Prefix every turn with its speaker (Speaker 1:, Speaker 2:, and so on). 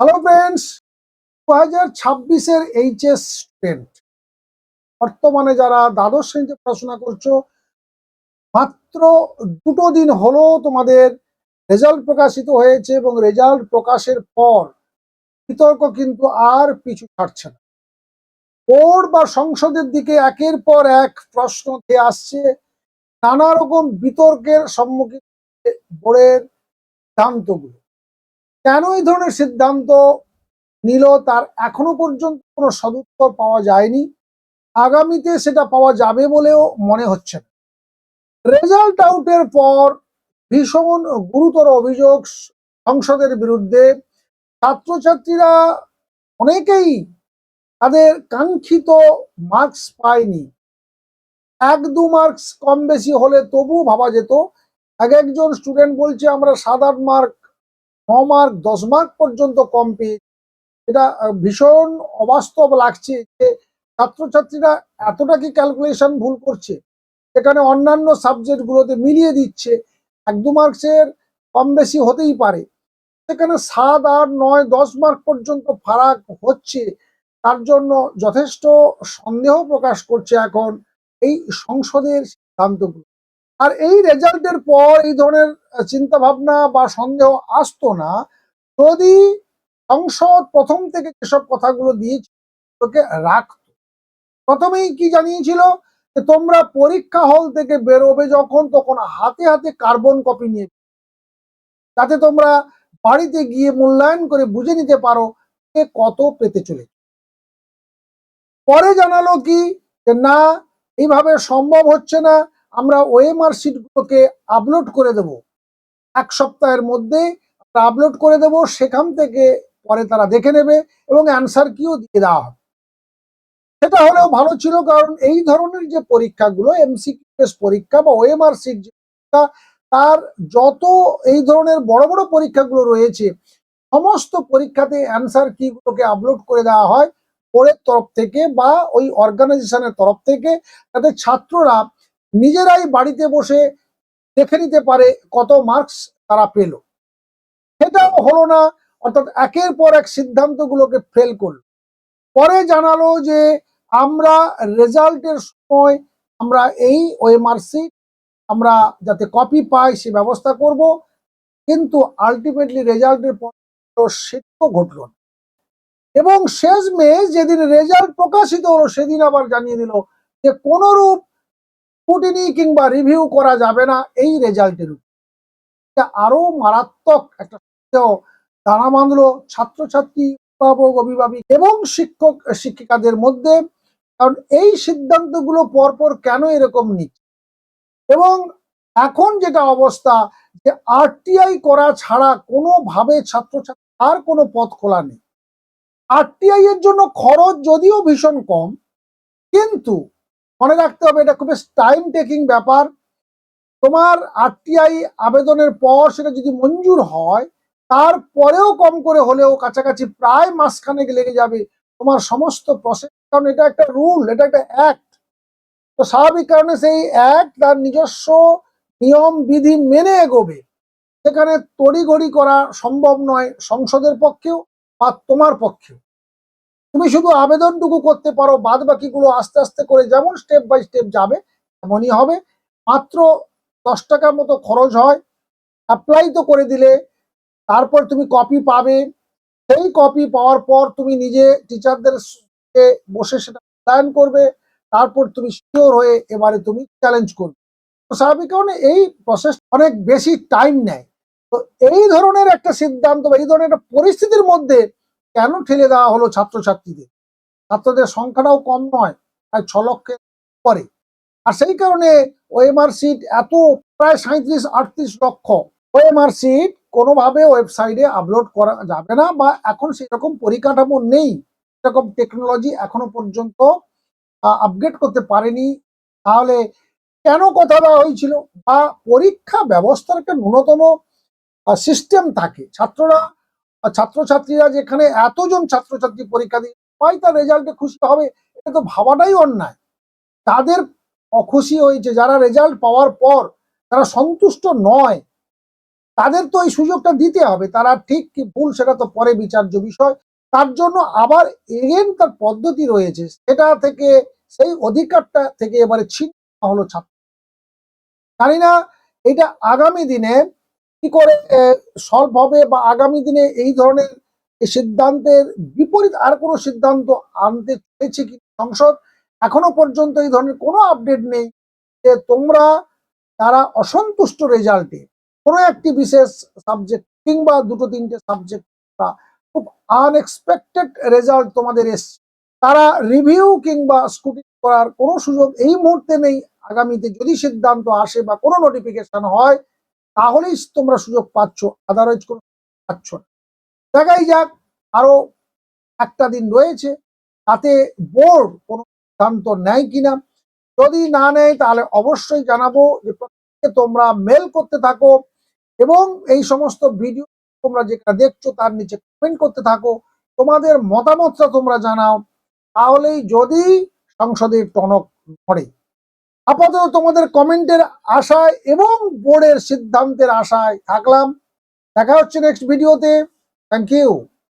Speaker 1: Hello friends দু হাজার ছাব্বিশের এইচএস স্টুডেন্ট বর্তমানে যারা দ্বাদশ শ্রেণীতে পড়াশোনা করছ, মাত্র দুটো দিন হলো তোমাদের রেজাল্ট প্রকাশিত হয়েছে এবং রেজাল্ট প্রকাশের পর বিতর্ক কিন্তু আর পিছু ছাড়ছে না। বোর্ড বা সংসদের দিকে একের পর এক প্রশ্ন উঠে আসছে, নানা রকম বিতর্কের সম্মুখীন বোর্ডের সিদ্ধান্তগুলো কেন এই ধরনের সিদ্ধান্ত নিল? তার এখনও পর্যন্ত কোনো সদুত্তর পাওয়া যায়নি। আগামীতে সেটা পাওয়া যাবে বলেও মনে হচ্ছে না। রেজাল্ট আউটের পর ভীষণ গুরুতর অভিযোগ সংসদের বিরুদ্ধে। ছাত্রছাত্রীরা অনেকেই তাদের কাঙ্ক্ষিত মার্কস পায়নি। এক দু মার্কস কম বেশি হলে তবু ভাবা যেত। এক একজন স্টুডেন্ট বলছে, আমরা সাত আট মার্ক ন মার্ক দশ মার্ক পর্যন্ত কম পেয়েছি এটা ভীষণ অবাস্তব লাগছে যে ছাত্রছাত্রীরা এতটা কি ক্যালকুলেশন ভুল করছে? সেখানে অন্যান্য সাবজেক্টগুলোতে মিলিয়ে দিচ্ছে। এক দু মার্কসের কম বেশি হতেই পারে। সেখানে সাত, আট, নয়, দশ মার্ক পর্যন্ত ফারাক হচ্ছে। তার জন্য যথেষ্ট সন্দেহ প্রকাশ করছে এখন এই সংসদের সিদ্ধান্তগুলো। আর এই রেজাল্টের পর এই ধরনের চিন্তা ভাবনা বা সন্দেহ আসতো না। যদি সংসদ প্রথম থেকে যেসব কথাগুলো দিয়েছিল রাখতো। প্রথমেই কি জানিয়েছিল? যে তোমরা পরীক্ষা হল থেকে বেরোবে যখন, তখন হাতে হাতে কার্বন কপি নিয়ে। যাতে তোমরা বাড়িতে গিয়ে মূল্যায়ন করে বুঝে নিতে পারো কে কত পেতে চলেছে। পরে জানালো কি? যে না, এইভাবে সম্ভব হচ্ছে না। আমরা ওএমআর শিটগুলোকে আপলোড করে দেব। এক সপ্তাহের মধ্যে আমরা আপলোড করে দেব সেখান থেকে পরে তারা দেখে নেবে এবং অ্যান্সার কিও দিয়ে দেওয়া হবে। সেটা হলেও ভালো ছিল কারণ এই ধরনের যে পরীক্ষাগুলো এমসিকিউএস পরীক্ষা বা ওএমআর শিট পরীক্ষা, তার যত এই ধরনের বড় বড় পরীক্ষাগুলো রয়েছে সমস্ত পরীক্ষাতে অ্যান্সার কিগুলোকে আপলোড করে দেওয়া হয়। বোর্ডের তরফ থেকে বা ওই অর্গানাইজেশনের তরফ থেকে যাতে ছাত্ররা নিজেরাই বাড়িতে বসে দেখে নিতে পারে কত মার্কস তারা পেল। সেটাও হলো না, অর্থাৎ একের পর এক সিদ্ধান্তগুলোকে ফেল করল। পরে জানালো যে আমরা রেজাল্টের সময় আমরা এই ওএমআরসি আমরা যাতে কপি পাই সে ব্যবস্থা করব, কিন্তু আলটিমেটলি রেজাল্টের পর সেটাও ঘটলো না। এবং শেষ মেয়ে যেদিন রেজাল্ট প্রকাশিত হলো, সেদিন আবার জানিয়ে দিল যে কোনরূপ স্কুটিনি কিংবা রিভিউ করা যাবে না, এই রেজাল্টের উপর। আরও মারাত্মক একটা দানা বাঁধলো ছাত্রছাত্রী, অভিভাবক অভিভাবক এবং শিক্ষক, শিক্ষিকাদের মধ্যে। কারণ এই সিদ্ধান্তগুলো পরপর কেন এরকম নিচ্ছে? এবং এখন যেটা অবস্থা, যে আরটিআই করা ছাড়া কোনোভাবে ছাত্রছাত্রী, আর কোনো পথ খোলা নেই। আরটিআই এর জন্য খরচ যদিও ভীষণ কম, কিন্তু মনে রাখতে হবে, এটা খুব টাইম টেকিং ব্যাপার। তোমার আরটিআই আবেদনের পর সেটা যদি মঞ্জুর হয়, তারপরেও কম করে হলেও কাছাকাছি প্রায় মাসখানেক লেগে যাবে তোমার সমস্ত প্রসেস কারণ এটা একটা রুল এটা একটা অ্যাক্ট তো স্বাভাবিক কারণে সেই অ্যাক্ট তার নিজস্ব নিয়ম, বিধি মেনে এগোবে। সেখানে তড়িঘড়ি করা সম্ভব নয় সংসদের পক্ষেও বা তোমার পক্ষেও। তুমি শুধু আবেদনটুকু করতে পারো বাদ বাকিগুলো আস্তে আস্তে করে যেমন স্টেপ বাই স্টেপ যাবে, তেমনই হবে। মাত্র দশ টাকার মতো খরচ হয়। অ্যাপ্লাই তো করে দিলে, তারপর তুমি কপি পাবে। সেই কপি পাওয়ার পর তুমি নিজে টিচারদের বসে সেটা প্ল্যান করবে। তারপর তুমি শিওর হয়ে এবারে তুমি চ্যালেঞ্জ করবে। স্বাভাবিক কারণে এই প্রসেস অনেক বেশি টাইম নেয়। তো এই ধরনের একটা সিদ্ধান্ত বা এই ধরনের একটা পরিস্থিতির মধ্যে কেন ঠেলে দেওয়া হলো ছাত্রছাত্রীদের? ছাত্রদের সংখ্যাটাও কম নয় প্রায় ছ লক্ষের পরে। আর সেই কারণে ওএমআর সিট এত, প্রায় সাঁত্রিশ আটত্রিশ লক্ষ। ওএমআর সিট কোনোভাবে ওয়েবসাইটে আপলোড করা যাবে না বা এখন সেরকম পরিকাঠামো নেই, সেরকম টেকনোলজি এখনও পর্যন্ত আপগ্রেড করতে পারেনি। তাহলে কেন কথা দেওয়া হয়েছিল? বা পরীক্ষা ব্যবস্থার একটা ন্যূনতম সিস্টেম থাকে। ছাত্ররা ছাত্রছাত্রীরা যেখানে এতজন ছাত্রছাত্রী পরীক্ষা দিয়ে সবাই তার রেজাল্টে খুশি হবে, এটা তো ভাবাটাই অন্যায়। তাদের অখুশি হয়েছে, যারা রেজাল্ট পাওয়ার পর তারা সন্তুষ্ট নয়। তাদের তো এই সুযোগটা দিতে হবে, তারা ঠিক কি ভুল সেটা তো পরে বিচার্য বিষয়। তার জন্য আবার এগেন তার পদ্ধতি রয়েছে, সেটা থেকে, সেই অধিকারটা থেকে এবারে ছিন্ন হলো ছাত্র। জানি না, এটা আগামী দিনে কি করে সলভ হবে বা আগামী দিনে এই ধরনের সিদ্ধান্তের বিপরীত আর কোনো সিদ্ধান্ত আনতে চলেছে কি সংসদ? এখনও পর্যন্ত এই ধরনের কোনো আপডেট নেই যে তোমরা তারা অসন্তুষ্ট রেজাল্টে কোনো একটি বিশেষ সাবজেক্ট কিংবা দুটো তিনটে সাবজেক্ট খুব আনএক্সপেক্টেড রেজাল্ট তোমাদের এসছে। তারা রিভিউ কিংবা স্কুটিং করার কোনো সুযোগ এই মুহূর্তে নেই। আগামীতে যদি সিদ্ধান্ত আসে বা কোনো নোটিফিকেশন হয় তাহলেই তোমরা সুযোগ পাচ্ছ আদারওয়াইজ কোনো পাচ্ছ না। দেখাই যাক, আরও একটা দিন রয়েছে, তাতে বোর্ড কোনো সিদ্ধান্ত নেয় কিনা। যদি না নেয়, তাহলে অবশ্যই জানাব যে প্রত্যেকে তোমরা মেল করতে থাকো এবং এই সমস্ত ভিডিও তোমরা যেটা দেখছ, তার নিচে কমেন্ট করতে থাকো। তোমাদের মতামতটা তোমরা জানাও, তাহলেই যদি সংসদের টনক পড়ে আপাতত তোমাদের কমেন্টের আশায় এবং বোর্ডের সিদ্ধান্তের আশায় থাকলাম। দেখা হচ্ছে নেক্সট ভিডিওতে থ্যাংক ইউ